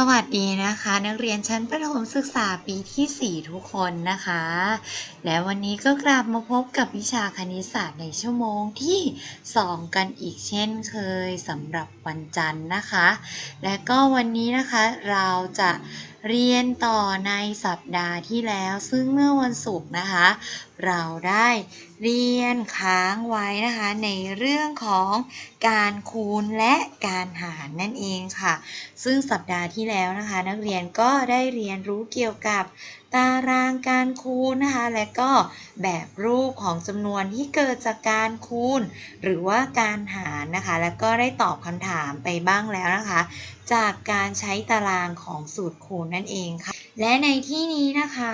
สวัสดีนะคะ นักเรียนชั้นประถมศึกษาปีที่ 4 ทุกคนนะคะ และวันนี้ก็กลับมาพบกับวิชาคณิตศาสตร์ในชั่วโมงที่ 2 กันอีกเช่นเคยสำหรับวันจันทร์นะคะ และก็วันนี้นะคะเราจะเรียนต่อในสัปดาห์ที่แล้ว ซึ่งเมื่อวันศุกร์นะคะ เราได้เรียนค้างไว้นะคะ ในเรื่องของการคูณและการหารนั่นเองค่ะ ซึ่งสัปดาห์ที่แล้วนะคะ นักเรียนก็ได้เรียนรู้เกี่ยวกับตารางการคูณนะคะ และก็แบบรูปของจำนวนที่เกิดจากการคูณ หรือว่าการหารนะคะ แล้วก็ได้ตอบคำถามไปบ้างแล้วนะคะ จากการใช้ตารางของสูตรคูณนั่นเองค่ะ และในที่นี้นะคะ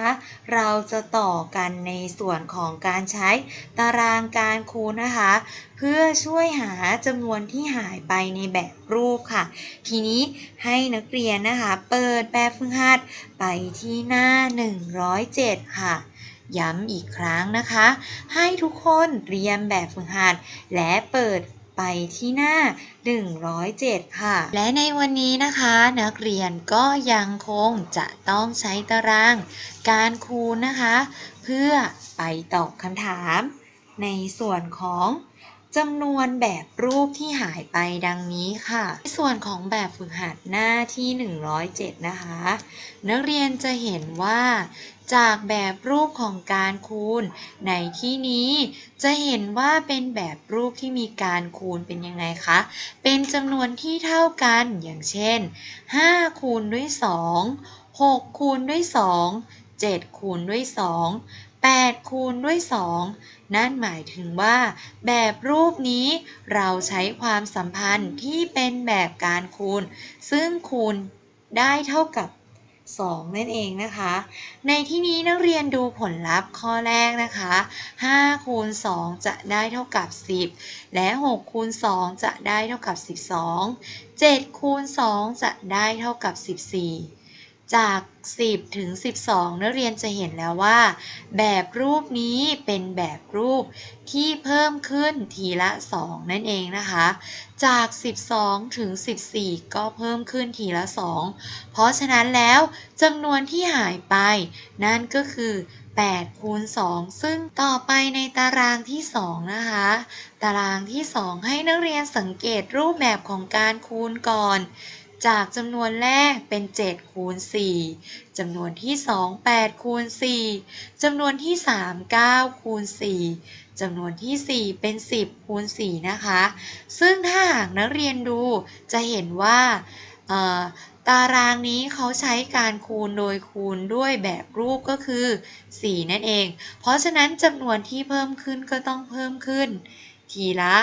เราจะต่อกันในส่วนของการใช้ตารางการคูณนะคะ เพื่อช่วยหาจำนวนที่หายไปในแบบรูปค่ะ ทีนี้ให้นักเรียนนะคะ เปิดแบบฝึกหัดไปที่หน้า 107 ค่ะย้ำอีกครั้งนะคะ ให้ทุกคนเตรียมแบบฝึกหัด และเปิด ไปที่หน้า 107 ค่ะ และในวันนี้นะคะ นักเรียนก็ยังคงจะต้องใช้ตาราง การคูณนะคะ เพื่อไปตอบคำถาม ในส่วนของจำนวนแบบรูปที่หายไปดังนี้ค่ะในส่วนของแบบฝึกหัดหน้าที่ 107 นะคะ นักเรียนจะเห็นว่า จากแบบรูปของการคูณ ในที่นี้จะเห็นว่าเป็นแบบรูปที่มีการคูณเป็นยังไงคะ เป็นจำนวนที่เท่ากันอย่างเช่น 5 คูณด้วย 2 6 คูณด้วย 2 7 คูณด้วย 2 8 คูณด้วย 2 นั่นหมายถึงว่า แบบรูปนี้เราใช้ความสัมพันธ์ที่เป็นแบบการคูณ ซึ่งคูณได้เท่ากับ 2 นั่นเองนะคะ ในที่นี้นักเรียนดูผลลัพธ์ข้อแรกนะคะ5คูณ2จะได้เท่ากับ 10 และ 6 คูณ 2 จะได้เท่ากับ 12 7 คูณ 2 จะได้เท่ากับ 14 จาก 10 ถึง 12 นักเรียนจะเห็นแล้วว่า แบบรูปนี้เป็นแบบรูปที่เพิ่มขึ้นทีละ 2 นั่นเองนะคะ จาก 12 ถึง 14 ก็เพิ่มขึ้นทีละ 2 เพราะฉะนั้นแล้วจำนวนที่หายไป นั่นก็คือ 8 คูณ 2 ซึ่งต่อไปในตารางที่ 2 นะคะ ตารางที่ 2 ให้นักเรียนสังเกตรูปแบบของการคูณก่อน จากจำนวนแรกเป็น 7 คูณ 4จำนวนที่ 2 8 คูณ 4จำนวนที่ 3 9 คูณ 4จำนวนที่ 4 เป็น 10 คูณ 4 นะคะ ซึ่งถ้าหากนักเรียนดูจะเห็นว่าตารางนี้เขาใช้การคูณโดยคูณด้วยแบบรูปก็คือ 4 นั่นเอง เพราะฉะนั้นจำนวนที่เพิ่มขึ้นก็ต้องเพิ่มขึ้น ทีละ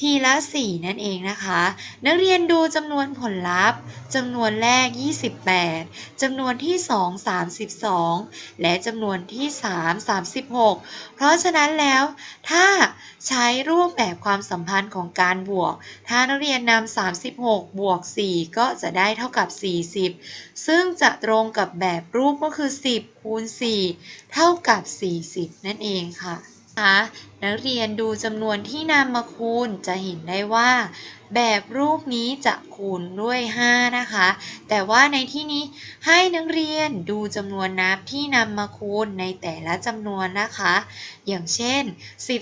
ทีละ 4 นั่นเองนะคะ นักเรียนดูจำนวนผลลัพธ์จำนวนแรก 28จำนวนที่ 2 32 และจำนวนที่ 3 36 เพราะฉะนั้นแล้ว ถ้าใช้รูปแบบความสัมพันธ์ของการบวก ถ้านักเรียนนำ36 บวก 4 ก็จะได้เท่ากับ 40 ซึ่งจะตรงกับแบบรูปก็คือ 10 คูณ 4 เท่ากับ 40 นั่นเองค่ะนักเรียนดูจำนวนที่นำมาคูณจะเห็นได้ว่า แบบรูปนี้จะคูณด้วย 5 นะคะ แต่ว่าในที่นี้ให้นักเรียนดูจำนวนนับที่นำมาคูณในแต่ละจำนวนนะคะ อย่างเช่น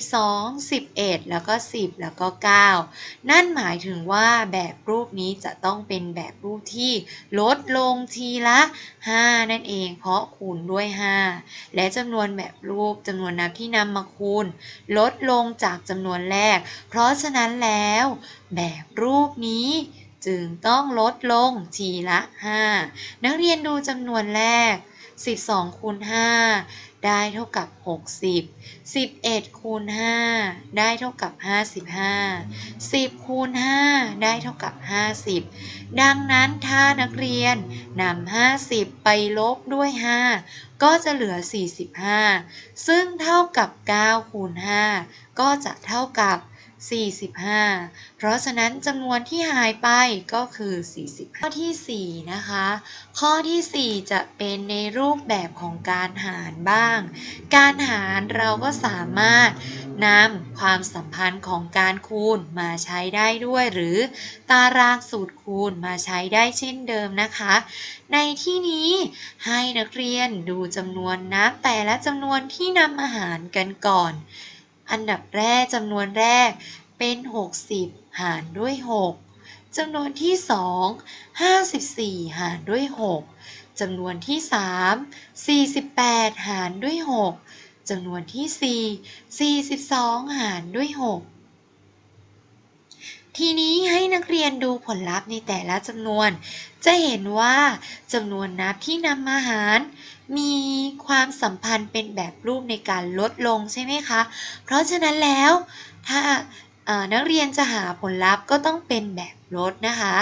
12 11 แล้วก็ 10 แล้วก็ 9 นั่นหมายถึงว่าแบบรูปนี้จะต้องเป็นแบบรูปที่ลดลงทีละ 5 นั่นเอง เพราะคูณด้วย 5 และจำนวนแบบรูปจำนวนนับที่นำมาคูณลดลงจากจำนวนแรก เพราะฉะนั้นแล้ว แบบรูปนี้จึงต้องลดลงทีละ 5 นักเรียนดูจำนวนแรก 12คูณ5ได้เท่ากับ 60 11คูณ5ได้เท่ากับ 55 10คูณ5ได้เท่ากับ 50 ดังนั้นถ้านักเรียนนำ50 ไปลบด้วย 5 ก็จะเหลือ 45 ซึ่งเท่ากับ 9 คูณ 5 ก็จะเท่ากับ 45 เพราะฉะนั้นจำนวนที่หายไปก็คือ 40 ข้อที่ 4 นะคะ ข้อที่ 4 จะเป็นในรูปแบบของการหารบ้าง การหารเราก็สามารถนำความสัมพันธ์ของการคูณมาใช้ได้ด้วย หรือตารางสูตรคูณมาใช้ได้เช่นเดิมนะคะ ในที่นี้ให้นักเรียนดูจำนวนนับแต่ละจำนวนที่นำมาหารกันก่อน อันดับแรกจำนวนแรกเป็น 60 หารด้วย 6จำนวนที่ 2 54 หารด้วย 6จำนวนที่ 3 48 หารด้วย 6จำนวนที่ 4 42 หารด้วย 6 ทีนี้ให้นักเรียนดูผลลัพธ์ในแต่ละจำนวน จะเห็นว่าจำนวนนับที่นำมาหาร มีความสัมพันธ์เป็นแบบรูปในการลดลงใช่ไหมคะ เพราะฉะนั้นแล้ว ถ้านักเรียนจะหาผลลัพธ์ก็ต้องเป็นแบบลดนะคะ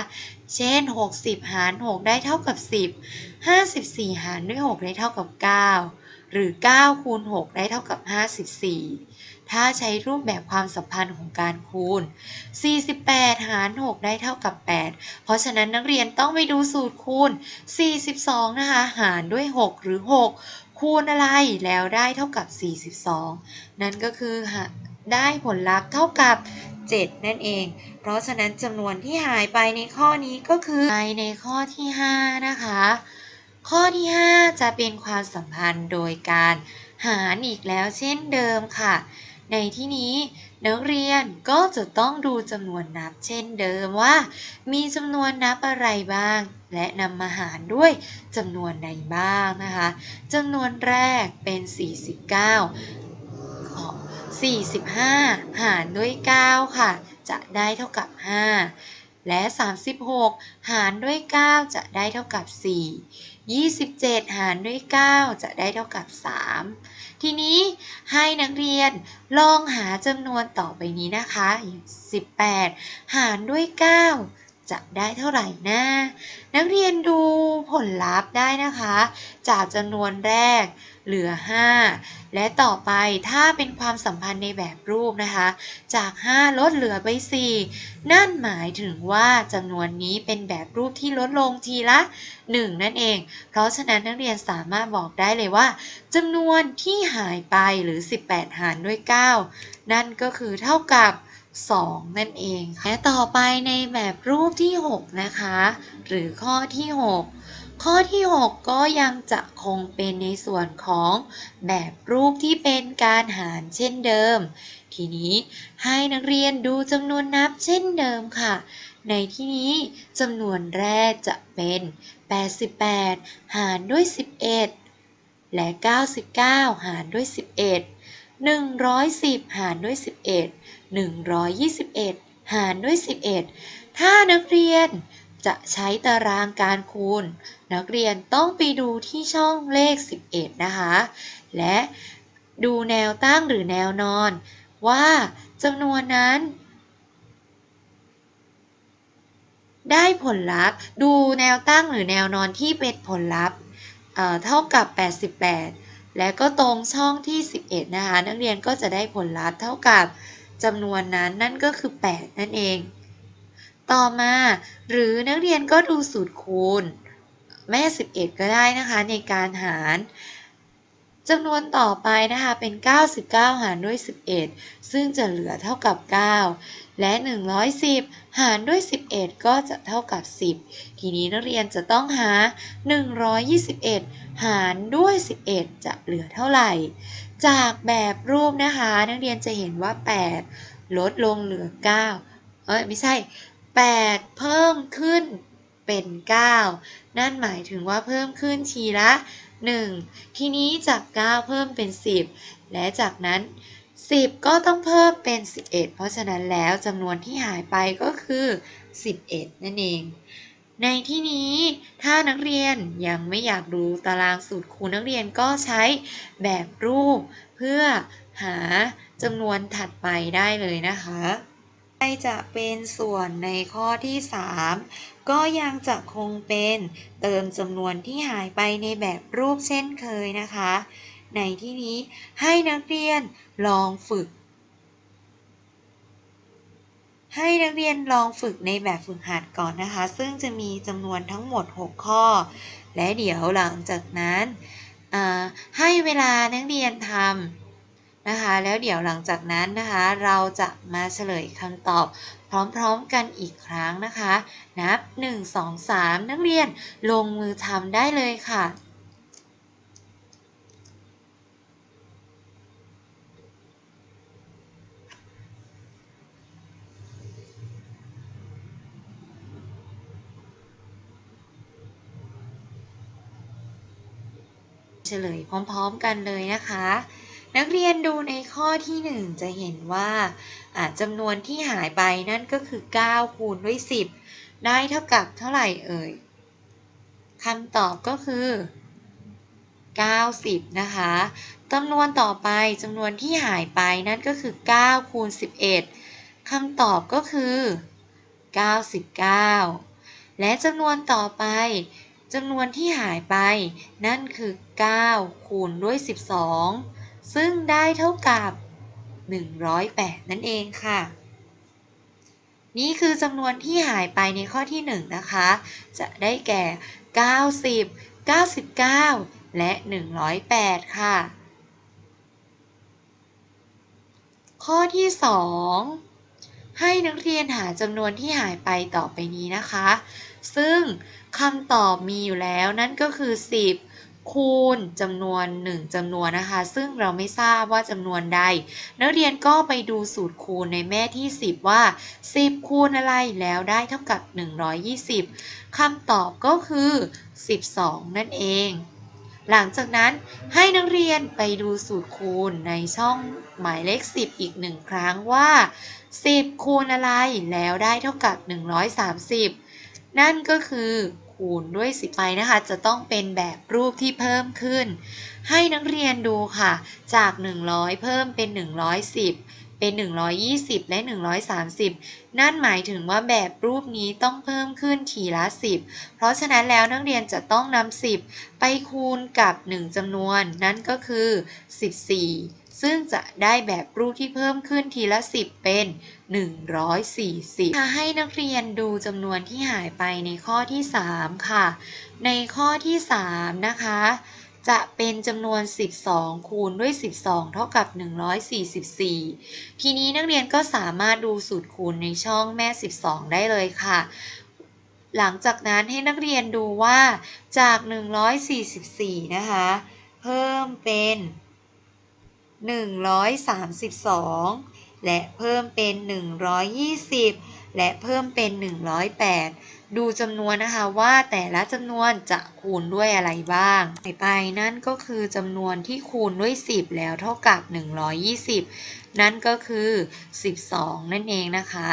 เช่น 60 หาร 6 ได้เท่ากับ 10 54 หารด้วย 6 ได้เท่ากับ 9 หรือ 9 คูณ 6 ได้เท่ากับ 54 ถ้าใช้รูปแบบความสัมพันธ์ของการคูณ 48 หาร 6 ได้เท่ากับ 8 เพราะฉะนั้นนักเรียนต้องไปดูสูตรคูณ 42 นะคะ หารด้วย 6 หรือ 6 คูณอะไรแล้วได้เท่ากับ 42 นั่นก็คือได้ผลลัพธ์เท่ากับ 7 นั่นเอง เพราะฉะนั้นจำนวนที่หายไปในข้อนี้ก็คือไปในข้อที่ 5 นะคะ ข้อที่ 5 จะเป็นความสัมพันธ์โดยการหารอีกแล้วเช่นเดิมค่ะ ในที่นี้นักเรียนก็จะต้องดูจำนวนนับเช่นเดิมว่า มีจำนวนนับอะไรบ้าง และนำมาหารด้วยจำนวนใดบ้างนะคะจำนวนแรกเป็น 49ขอ45 หารด้วย 9 ค่ะ จะได้เท่ากับ 5 และ 36 หารด้วย 9 จะได้เท่ากับ 4 27 หารด้วย 9 จะได้เท่ากับ 3 ทีนี้ให้นักเรียนลองหาจำนวนต่อไปนี้นะคะ 18 หารด้วย 9 จะได้เท่าไหร่นะ นักเรียนดูผลลัพธ์ได้นะคะ จากจำนวนแรก เหลือ 5 และต่อไปถ้าเป็นความสัมพันธ์ในแบบรูปนะคะ จาก 5 ลดเหลือไป 4 นั่นหมายถึงว่าจำนวนนี้เป็นแบบรูปที่ลดลงทีละ 1 นั่นเอง เพราะฉะนั้นนักเรียนสามารถบอกได้เลยว่าจำนวนที่หายไปหรือ 18 หารด้วย 9 นั่นก็คือเท่ากับ2 นั่นเองและต่อไปในแบบรูปที่ 6 นะคะ หรือข้อที่ 6 ข้อที่ 6 ก็ยังจะคงเป็นในส่วนของแบบรูปที่เป็นการหารเช่นเดิม ทีนี้ให้นักเรียนดูจำนวนนับเช่นเดิมค่ะ ในที่นี้จำนวนแรกจะเป็น 88 หารด้วย 11 และ 99 หารด้วย 11 110 หารด้วย 11 121 หารด้วย 11 ถ้านักเรียน จะใช้ตารางการคูณ นักเรียนต้องไปดูที่ช่องเลข 11 นะคะ และดูแนวตั้งหรือแนวนอน ว่าจำนวนนั้น ได้ผลลัพธ์ ดูแนวตั้งหรือแนวนอนที่เป็นผลลัพธ์เท่ากับ 88 และก็ตรงช่องที่ 11 นะคะ นักเรียนก็จะได้ผลลัพธ์เท่ากับจำนวนนั้นนั่นก็คือ 8 นั่นเอง ต่อมาหรือนักเรียนก็ดูสูตรคูณ แม่ 11 ก็ได้นะคะในการหารจำนวนต่อไปนะคะเป็น 99 หารด้วย 11 ซึ่งจะเหลือเท่ากับ 9 และ 110 หารด้วย 11 ก็จะเท่ากับ 10 ทีนี้นักเรียนจะต้องหา 121 หารด้วย 11 จะเหลือเท่าไหร่ จากแบบรูปนะคะ นักเรียนจะเห็นว่า 8 ลดลงเหลือ 9 เอ้ยไม่ใช่ 8 เพิ่มขึ้นเป็น 9 นั่นหมายถึงว่าเพิ่มขึ้นทีละ 1 ทีนี้จาก 9 เพิ่มเป็น 10 และจากนั้น 10 ก็ต้องเพิ่มเป็น 11 เพราะฉะนั้นแล้วจำนวนที่หายไปก็คือ 11 นั่นเอง ในที่นี้ถ้านักเรียนยังไม่อยากดูตารางสูตรคูณนักเรียนก็ใช้แบบรูป เพื่อหาจำนวนถัดไปได้เลยนะคะ จะเป็นส่วนในข้อที่ 3 ก็ยังจะคงเป็นเติมจำนวนที่หายไปในแบบรูปเช่นเคยนะคะ ในที่นี้ให้นักเรียนลองฝึก ให้นักเรียนลองฝึกในแบบฝึกหัดก่อนนะคะ ซึ่งจะมีจำนวนทั้งหมด 6 ข้อ และเดี๋ยวหลังจากนั้น ให้เวลานักเรียนทำ นะคะ แล้วเดี๋ยวหลังจากนั้นนะคะ เราจะมาเฉลยคำตอบพร้อมๆกันอีกครั้งนะคะ นับ 1 2 3 นักเรียนลงมือทำได้เลยค่ะเฉลยพร้อมๆกันเลยนะคะ นักเรียนดูในข้อที่ 1 จะเห็นว่าจำนวนที่หายไปนั่นก็คือ 9 คูณด้วย 10 ได้เท่ากับเท่าไหร่เอ่ยคำตอบก็คือ 90 นะคะจำนวนต่อไปจำนวนที่หายไปนั่นก็คือ 9 คูณ 11คำตอบก็คือ 99 และจำนวนต่อไปจำนวนที่หายไป นั่นคือ 9 คูณด้วย 12 ซึ่งได้เท่ากับ 108 นั่นเองค่ะ นี่คือจำนวนที่หายไปในข้อที่ 1 นะคะ จะได้แก่ 90 99 และ 108 ค่ะ ข้อที่ 2 ให้นักเรียนหาจำนวนที่หายไปต่อไปนี้นะคะ ซึ่งคำตอบมีอยู่แล้วนั่นก็คือ 10 คูณจำนวน 1จำนวนนะคะ ซึ่งเราไม่ทราบว่าจำนวนใด นักเรียนก็ไปดูสูตรคูณในแม่ที่ 10 ว่า 10 คูณอะไรแล้วได้เท่ากับ 120คำตอบก็คือ 12 นั่นเอง หลังจากนั้นให้นักเรียนไปดูสูตรคูณในช่องหมายเลข 10 อีกหนึ่งครั้งว่า 10 คูณอะไรแล้วได้เท่ากับ 130 นั่นก็คือ คูณด้วย10ไปนะคะ จะต้องเป็นแบบรูปที่เพิ่มขึ้น ให้นักเรียนดูค่ะ จาก 100 เพิ่มเป็น 110 เป็น 120 และ 130 นั่นหมายถึงว่าแบบรูปนี้ต้องเพิ่มขึ้นทีละ 10 เพราะฉะนั้นแล้วนักเรียนจะต้องนำ10 ไปคูณกับ 1จำนวน นั่นก็คือ 14 ซึ่งจะได้แบบรูปที่เพิ่มขึ้นทีละ 10 เป็น 140ถ้าให้นักเรียนดูจำนวนที่หายไปในข้อที่ 3 ค่ะ ในข้อที่ 3 นะคะจะเป็นจำนวน 12 คูณด้วย 12 เท่ากับ 144 ทีนี้นักเรียนก็สามารถดูสูตรคูณในช่องแม่ 12 ได้เลยค่ะ หลังจากนั้นให้นักเรียนดูว่าจาก 144 นะคะ เพิ่มเป็น 132 และเพิ่มเป็น 120 และเพิ่มเป็น 108 ดูจำนวนนะคะว่าแต่ละจำนวนจะคูณด้วยอะไรบ้างไปนั่นก็คือจำนวนที่คูณด้วย 10 แล้วเท่ากับ 120 นั่นก็คือ 12 นั่นเองนะคะ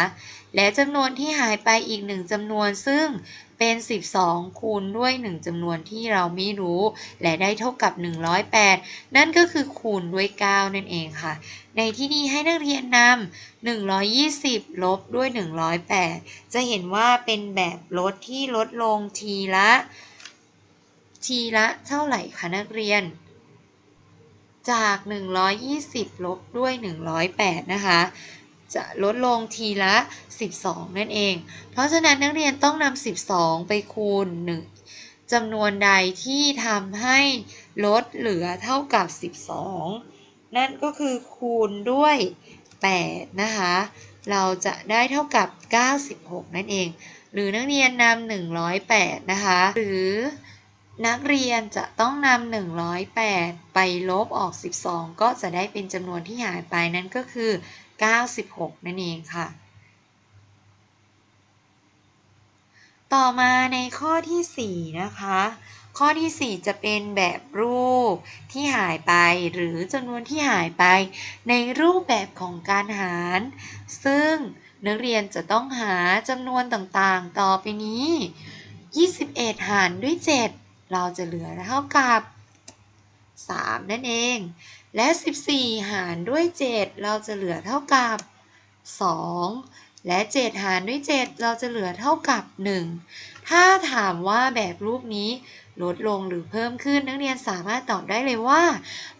และจำนวนที่หายไปอีกหนึ่งจำนวนซึ่งเป็น 12 คูณด้วย 1จำนวนที่เราไม่รู้ และได้เท่ากับ 108 นั่นก็คือคูณด้วย 9 นั่นเองค่ะ ในที่นี้ให้นักเรียนนำ120 ลบด้วย 108 จะเห็นว่าเป็นแบบลดที่ลดลงทีละ ทีละเท่าไหร่คะนักเรียน จาก 120 ลบด้วย 108 นะคะ จะลดลงทีละ 12 นั่นเอง เพราะฉะนั้นนักเรียนต้องนำ 12 ไปคูณ 1จำนวนใดที่ทำให้ลดเหลือเท่ากับ 12 นั่นก็คือคูณด้วย 8 นะคะ เราจะได้เท่ากับ 96 นั่นเอง หรือนักเรียนนำ 108 นะคะ หรือนักเรียนจะต้องนำ108 ไปลบออก 12 ก็จะได้เป็นจำนวนที่หายไปนั่นก็คือ 96 นั่นเองค่ะ ต่อมาในข้อที่ 4 นะคะ ข้อที่ 4 จะเป็นแบบรูปที่หายไปหรือจำนวนที่หายไปในรูปแบบของการหาร ซึ่งนักเรียนจะต้องหาจำนวนต่างๆ ต่อไปนี้ 21 หารด้วย 7 เราจะเหลือเท่ากับ 3 นั่นเอง และ 14 หารด้วย 7 เราจะเหลือเท่ากับ 2 และ 7 หารด้วย 7 เราจะเหลือเท่ากับ 1 ถ้าถามว่าแบบรูปนี้ลดลงหรือเพิ่มขึ้นนักเรียนสามารถตอบได้เลยว่า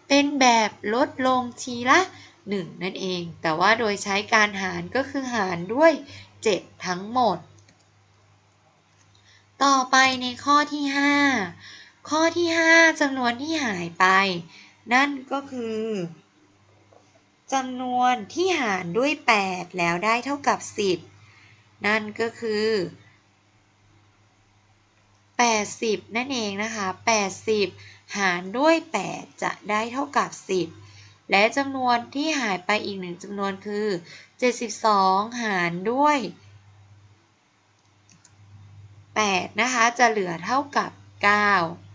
เป็นแบบลดลงทีละ 1 นั่นเอง แต่ว่าโดยใช้การหารก็คือหารด้วย 7 ทั้งหมด ต่อไปในข้อที่ 5 ข้อที่ 5จำนวนที่หายไป นั่นก็คือจำนวนที่หารด้วย 8 แล้วได้เท่ากับ 10 นั่นก็คือ 80 นั่นเองนะคะ 80 หารด้วย 8 จะได้เท่ากับ 10 และจำนวนที่หายไปอีกหนึ่งจำนวนคือ 72 หารด้วย 8 นะคะ จะเหลือเท่ากับ 9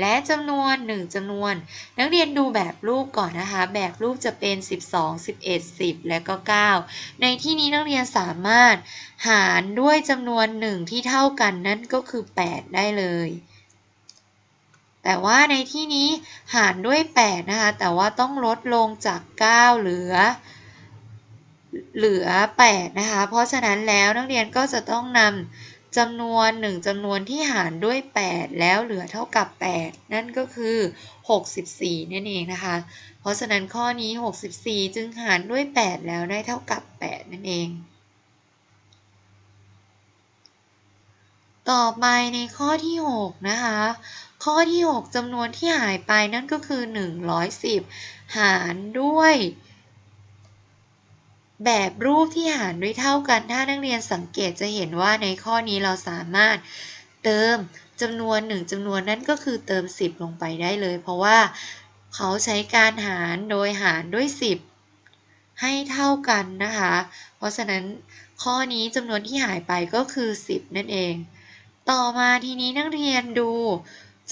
และจำนวน 1จำนวน นักเรียนดูแบบรูปก่อนนะคะ แบบรูปจะเป็น 12 11 10 และก็ 9 ในที่นี้นักเรียนสามารถหารด้วยจำนวน 1 ที่เท่ากันนั่นก็คือ 8 ได้เลย แต่ว่าในที่นี้หารด้วย 8 นะคะ แต่ว่าต้องลดลงจาก 9 เหลือ เหลือ 8 นะคะ เพราะฉะนั้นแล้วนักเรียนก็จะต้องนำ จำนวนหนึ่งจำนวนที่หารด้วย 8 แล้วเหลือเท่ากับ 8 นั่นก็คือ 64 นั่นเองนะคะ เพราะฉะนั้นข้อนี้ 64 จึงหารด้วย 8 แล้วได้เท่ากับ 8 นั่นเอง ต่อไปในข้อที่ 6 นะคะ ข้อที่ 6จำนวนที่หายไปนั่นก็คือ 110 หารด้วย แบบรูปที่หารด้วยเท่ากัน ถ้านักเรียนสังเกตจะเห็นว่าในข้อนี้เราสามารถเติมจำนวนหนึ่งจำนวนนั่นก็คือเติม 10 ลงไปได้เลย เพราะว่าเขาใช้การหารโดยหารด้วย 10 ให้เท่ากันนะคะ เพราะฉะนั้นข้อนี้จำนวนที่หายไปก็คือ 10 นั่นเอง ต่อมาทีนี้นักเรียนดู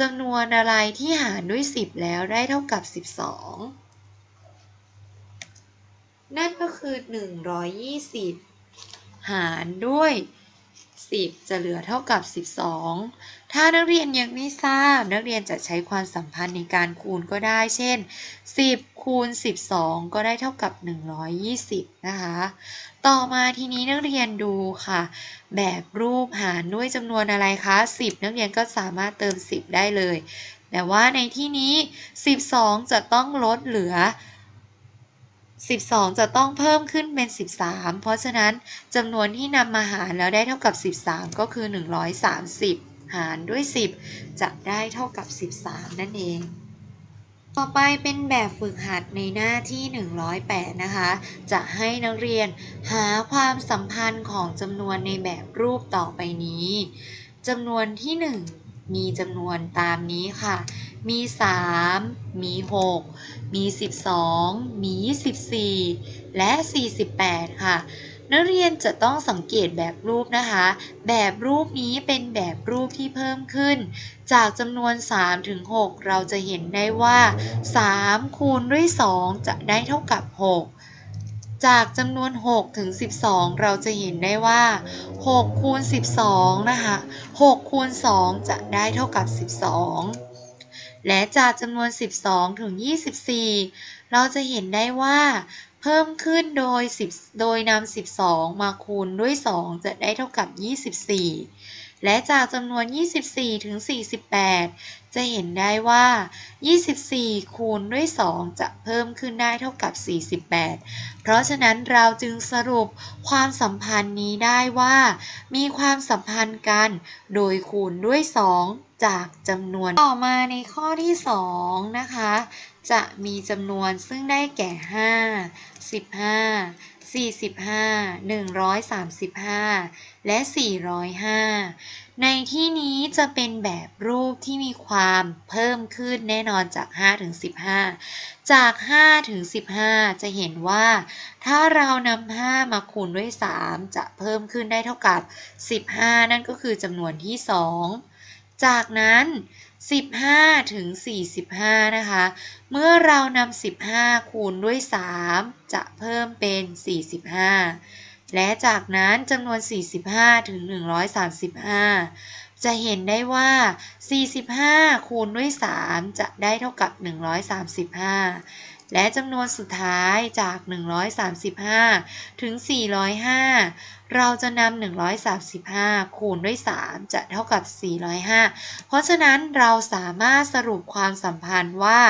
จำนวนอะไรที่หารด้วย 10 แล้วได้เท่ากับ 12 นั่นก็คือ 120 หารด้วย 10 จะเหลือเท่ากับ 12 ถ้านักเรียนยังไม่ทราบ นักเรียนจะใช้ความสัมพันธ์ในการคูณก็ได้ เช่น 10 คูณ 12 ก็ได้เท่ากับ 120 นะคะ ต่อมาทีนี้นักเรียนดูค่ะ แบบรูปหารด้วยจำนวนอะไรคะ 10 นักเรียนก็สามารถเติม 10 ได้เลย แต่ว่าในที่นี้ 12 จะต้องลดเหลือ 12 จะต้องเพิ่มขึ้นเป็น 13 เพราะฉะนั้นจำนวนที่นำมาหารแล้วได้เท่ากับ 13 ก็คือ 130 หารด้วย 10 จะได้เท่ากับ 13 นั่นเอง ต่อไปเป็นแบบฝึกหัดในหน้าที่ 108 นะคะ จะให้นักเรียนหาความสัมพันธ์ของจำนวนในแบบรูปต่อไปนี้จำนวนที่ 1 มีจำนวนตามนี้ค่ะ มี 3 มี 6 มี 12 มี 24 และ 48 ค่ะ นักเรียนจะต้องสังเกตแบบรูปนะคะ แบบรูปนี้เป็นแบบรูปที่เพิ่มขึ้น จากจำนวน 3 ถึง 6 เราจะเห็นได้ว่า 3 คูณด้วย 2 จะได้เท่ากับ 6จากจำนวน 6 ถึง 12 เราจะเห็นได้ว่า 6 คูณ 12 นะคะ 6 คูณ 2 จะได้เท่ากับ 12 และจากจำนวน 12 ถึง 24 เราจะเห็นได้ว่าเพิ่มขึ้นโดย 10 โดยนำ 12 มาคูณด้วย 2 จะได้เท่ากับ 24 และจากจำนวน 24 ถึง 48 จะเห็นได้ว่า 24 คูณด้วย 2 จะเพิ่มขึ้นได้เท่ากับ 48 เพราะฉะนั้นเราจึงสรุปความสัมพันธ์นี้ได้ว่า มีความสัมพันธ์กัน โดยคูณด้วย 2 จากจำนวน ต่อมาในข้อที่ 2 นะคะ จะมีจำนวนซึ่งได้แก่ 5 15 45 135 และ 405 ในที่นี้จะเป็นแบบรูปที่มีความเพิ่มขึ้นแน่นอนจาก 5 ถึง 15 จาก 5 ถึง 15 จะเห็นว่า ถ้าเรานำ 5 มาคูณด้วย 3 จะเพิ่มขึ้นได้เท่ากับ 15 นั่นก็คือจำนวนที่ 2 จากนั้น 15 ถึง 45 นะคะ เมื่อเรานำ15 คูณด้วย 3 จะเพิ่มเป็น 45 และจากนั้นจำนวน 45 ถึง 135 จะเห็นได้ว่า 45 คูณด้วย 3 จะได้เท่ากับ 135 และจำนวนสุดท้ายจาก 135 ถึง 405 เราจะนำ135 คูณด้วย 3 จะเท่ากับ 405 เพราะฉะนั้นเราสามารถสรุปความสัมพันธ์ว่า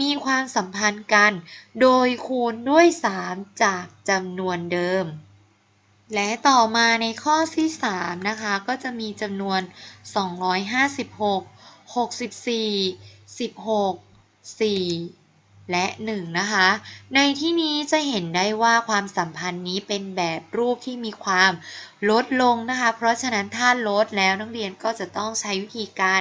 มีความสัมพันธ์กัน โดยคูณด้วย 3 จากจำนวนเดิมและต่อมาในข้อที่3นะคะ ก็จะมีจำนวน 256 64 16 4 และ1นะคะ ในที่นี้จะเห็นได้ว่าความสัมพันธ์นี้เป็นแบบรูปที่มีความลดลงนะคะ เพราะฉะนั้นถ้าลดแล้วนักเรียนก็จะต้องใช้วิธีการ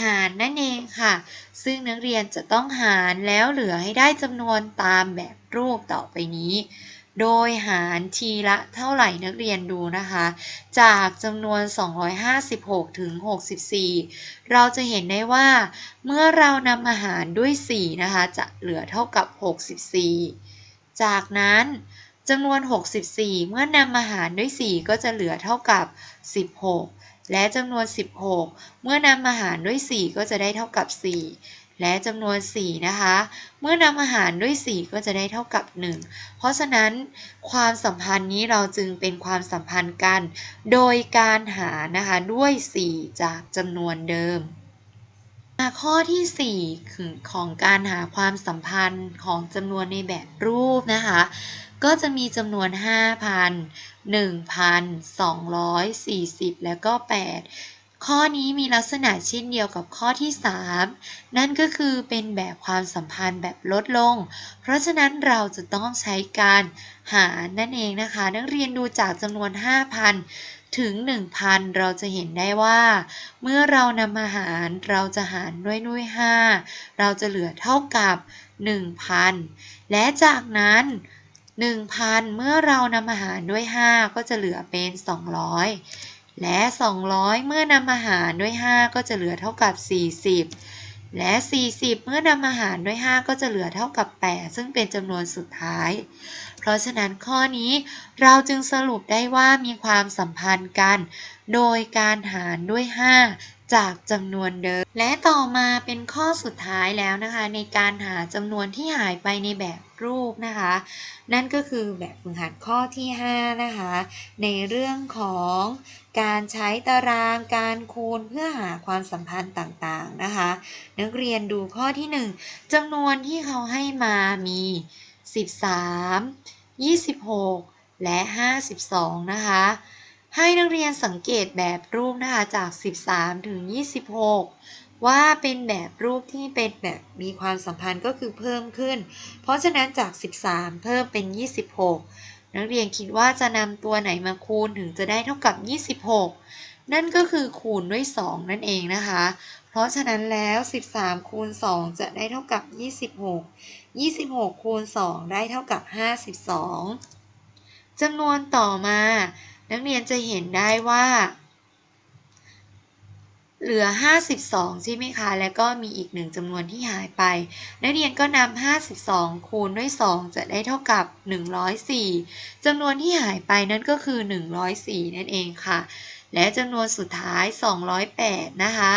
หารนั่นเองค่ะ ซึ่งนักเรียนจะต้องหารแล้วเหลือให้ได้จำนวนตามแบบรูปต่อไปนี้ โดยหารทีละเท่าไหร่นักเรียนดูนะคะ จากจำนวน 256 ถึง 64 เราจะเห็นได้ว่า เมื่อเรานำอาหารด้วย 4 นะคะ จะเหลือเท่ากับ 64 จากนั้นจำนวน 64 เมื่อนำอาหารด้วย 4 ก็จะเหลือเท่ากับ 16 และจำนวน 16 เมื่อนำอาหารด้วย 4 ก็จะได้เท่ากับ 4 และจำนวน 4 นะคะ เมื่อนำอาหารด้วย 4 ก็จะได้เท่ากับ 1 เพราะฉะนั้นความสัมพันธ์นี้เราจึงเป็นความสัมพันธ์กัน โดยการหารนะคะด้วย 4 จากจำนวนเดิมข้อที่ 4 คือของการหาความสัมพันธ์ของจำนวนในแบบรูปนะคะ ก็จะมีจำนวน 5,000 1,240 แล้วก็ 8 ข้อนี้มีลักษณะเช่นเดียวกับข้อที่ 3 นั่นก็คือเป็นแบบความสัมพันธ์แบบลดลง เพราะฉะนั้นเราจะต้องใช้การหารนั่นเองนะคะ นักเรียนดูจากจำนวน 5,000 ถึง 1,000 เราจะเห็นได้ว่า เมื่อเรานำอาหารเราจะหารด้วยด้วย 5 เราจะเหลือเท่ากับ 1,000 และจากนั้น 1,000 เมื่อเรานำอาหารด้วย 5 ก็จะเหลือเป็น 200 และ 200 เมื่อนำมาหารด้วย 5 ก็จะเหลือเท่ากับ 40 และ 40 เมื่อนำมาหารด้วย 5 ก็จะเหลือเท่ากับ 8 ซึ่งเป็นจำนวนสุดท้าย เพราะฉะนั้นข้อนี้เราจึงสรุปได้ว่ามีความสัมพันธ์กัน โดยการหารด้วย 5 จากจำนวนเดิม และต่อมาเป็นข้อสุดท้ายแล้วนะคะ ในการหาจำนวนที่หายไปในแบบรูปนะคะ นั่นก็คือแบบฝึกหัดข้อที่ 5 นะคะ ในเรื่องของการใช้ตารางการคูณเพื่อหาความสัมพันธ์ต่างๆนะคะ นักเรียนดูข้อที่ 1จำนวนที่เขาให้มามี 13 26 และ 52 นะคะ ให้นักเรียนสังเกตแบบรูปนะคะจาก 13 ถึง 26 ว่าเป็นแบบรูปที่เป็นแบบมีความสัมพันธ์ก็คือเพิ่มขึ้น เพราะฉะนั้นจาก 13 เพิ่มเป็น 26 นักเรียนคิดว่าจะนำตัวไหนมาคูณถึงจะได้เท่ากับ 26 นั่นก็คือคูณด้วย 2 นั่นเองนะคะ เพราะฉะนั้นแล้ว 13 คูณ 2 จะได้เท่ากับ 26 26 คูณ 2 ได้เท่ากับ 52จำนวนต่อมา นักเรียนจะเห็นได้ว่า เหลือ 52 ใช่ไหมคะ แล้วก็มีอีกหนึ่งจำนวนที่หายไป นักเรียนก็นำ 52 คูณด้วย 2 จะได้เท่ากับ 104จำนวนที่หายไปนั่นก็คือ 104 นั่นเองค่ะ และจำนวนสุดท้าย 208 นะคะ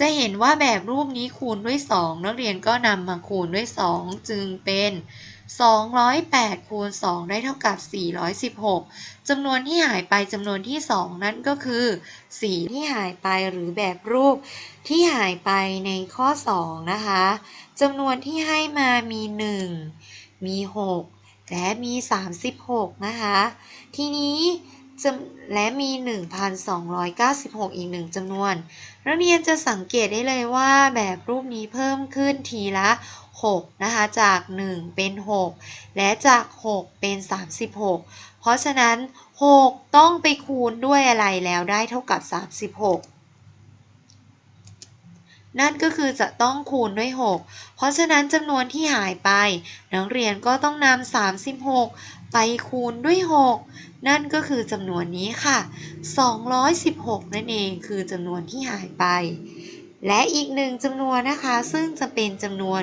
จะเห็นว่าแบบรูปนี้คูณด้วย 2 นักเรียนก็นำมาคูณด้วย 2 จึงเป็น 208คูณ2ได้เท่ากับ 416จำนวนที่หายไปจำนวนที่ 2 นั่นก็คือ 4 ที่หายไปหรือแบบรูปที่หายไปในข้อ 2 นะคะจำนวนที่ให้มามี 1 มี 6 และมี 36 นะคะ ทีนี้และมี 1,296 อีกหนึ่งจำนวน นักเรียนจะสังเกตได้เลยว่าแบบรูปนี้เพิ่มขึ้นทีละ 6 นะคะ จาก 1 เป็น 6 และจาก 6 เป็น 36 เพราะฉะนั้น 6 ต้องไปคูณด้วยอะไรแล้วได้เท่ากับ 36นั่นก็คือจะต้องคูณด้วย 6 เพราะฉะนั้นจำนวนที่หายไป นักเรียนก็ต้องนำ36 ไปคูณด้วย 6 นั่นก็คือจำนวนนี้ค่ะ 216 นั่นเองคือจำนวนที่หายไป และอีกหนึ่งจำนวนนะคะ ซึ่งจะเป็นจำนวน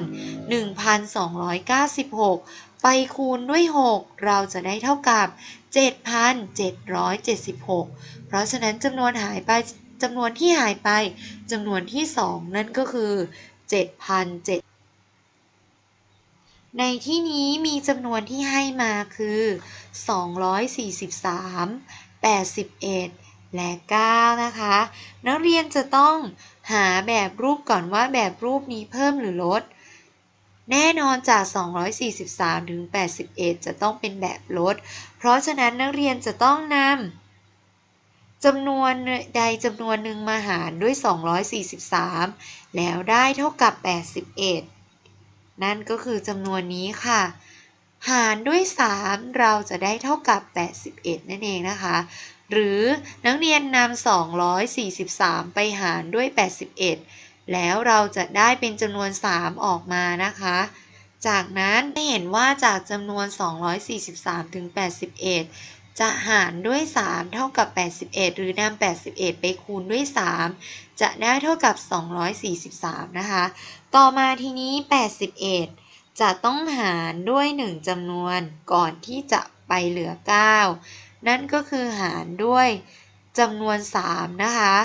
1,296 ไปคูณด้วย 6 เราจะได้เท่ากับ 7,776 เพราะฉะนั้นจำนวนหายไปจำนวนที่หายไปจำนวนที่ 2 นั่นก็คือ 7,700ในที่นี้มีจำนวนที่ให้มาคือ 243 81 และ 9 นะคะ นักเรียนจะต้อง หาแบบรูปก่อนว่าแบบรูปนี้เพิ่มหรือลด แน่นอนจาก 243 ถึง 81 จะต้องเป็นแบบลด เพราะฉะนั้นนักเรียนจะต้องนำจำนวนใดจำนวนหนึ่งมาหารด้วย 243 แล้วได้เท่ากับ 81 นั่นก็คือจำนวนนี้ค่ะหารด้วย 3 เราจะได้เท่ากับ 81 นั่นเองนะคะ หรือนักเรียนนำ243 ไปหารด้วย 81 แล้วเราจะได้เป็นจำนวน 3 ออกมานะคะ จากนั้นจะเห็นว่าจากจำนวน 243 ถึง 81 จะหารด้วย 3 เท่ากับ 81 หรือนำ81 ไปคูณด้วย 3 จะได้เท่ากับ 243 นะคะ ต่อมาทีนี้ 81 จะต้องหารด้วย 1จำนวนก่อนที่จะไปเหลือ 9 นั่นก็คือหารด้วยจำนวน 3 นะคะ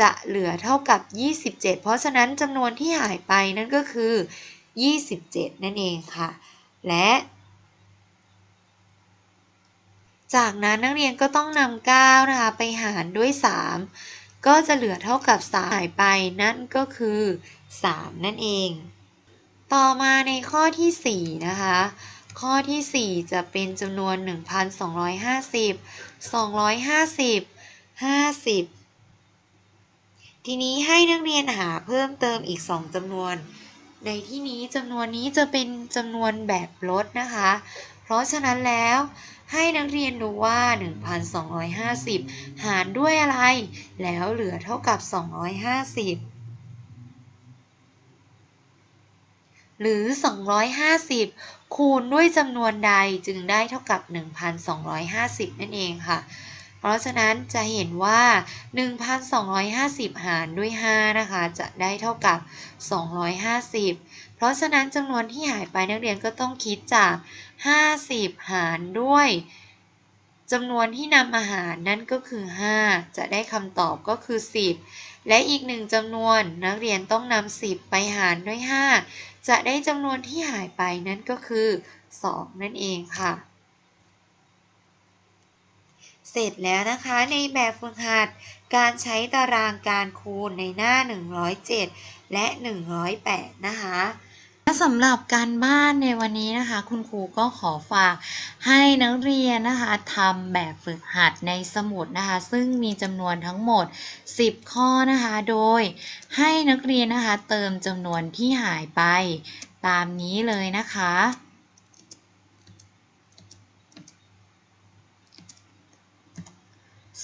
จะเหลือเท่ากับ 27 เพราะฉะนั้นจำนวนที่หายไปนั่นก็คือ 27 นั่นเองค่ะ และ จากนั้นนักเรียนก็ต้องนำ9นะคะไปหารด้วย 3 ก็จะเหลือเท่ากับ 3 หายไปนั่นก็คือ 3 นั่นเอง ต่อมาในข้อที่ 4 นะคะ ข้อที่ 4 จะเป็นจำนวน 1,250 250 50 ทีนี้ให้นักเรียนหาเพิ่มเติมอีก 2จำนวน ในที่นี้จำนวนนี้จะเป็นจำนวนแบบลดนะคะ เพราะฉะนั้นแล้วให้นักเรียนดูว่า 1,250 หารด้วยอะไร แล้วเหลือเท่ากับ 250 หรือ 250 คูณด้วยจำนวนใดจึงได้เท่ากับ 1,250 นั่นเองค่ะ เพราะฉะนั้นจะเห็นว่า 1,250 หารด้วย 5 นะคะ จะได้เท่ากับ 250 เพราะฉะนั้นจำนวนที่หายไปนักเรียนก็ต้องคิดจาก 50 หารด้วยจำนวนที่นำมาหารนั่นก็คือ 5 จะได้คำตอบก็คือ 10 และอีกหนึ่งจำนวนนักเรียนต้องนำ10 ไปหารด้วย 5 จะได้จำนวนที่หายไปนั่นก็คือ 2 นั่นเองค่ะ เสร็จแล้วนะคะในแบบฝึกหัด การใช้ตารางการคูณในหน้า 107 และ 108 นะคะะสำหรับการบ้านในวันนี้นะคะ คุณครูก็ขอฝากให้นักเรียนนะคะทำแบบฝึกหัดในสมุดนะคะ ซึ่งมีจำนวนทั้งหมด 10 ข้อนะคะ โดยให้นักเรียนนะคะเติมจำนวนที่หายไปตามนี้เลยนะคะ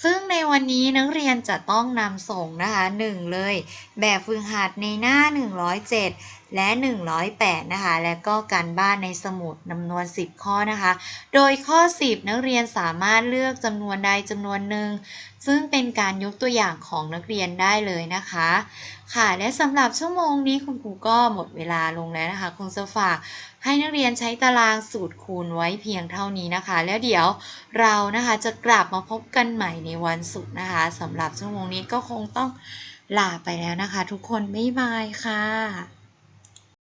ซึ่งในวันนี้นักเรียนจะต้องนำส่งนะคะ 1 เลย แบบฝึกหัดในหน้า 107และ 108 นะคะ และก็การบ้านในสมุดจำนวน 10 ข้อนะคะ โดยข้อ 10 นักเรียนสามารถเลือกจำนวนใดจำนวนหนึ่ง ซึ่งเป็นการยกตัวอย่างของนักเรียนได้เลยนะคะ ค่ะและสำหรับชั่วโมงนี้คุณครูก็หมดเวลาลงแล้วนะคะคงจะฝากให้นักเรียนใช้ตารางสูตรคูณไว้เพียงเท่านี้นะคะ แล้วเดี๋ยวเรานะคะจะกลับมาพบกันใหม่ในวันศุกร์นะคะสำหรับชั่วโมงนี้ก็คงต้องลาไปแล้วนะคะ ทุกคนบ๊ายบายค่ะ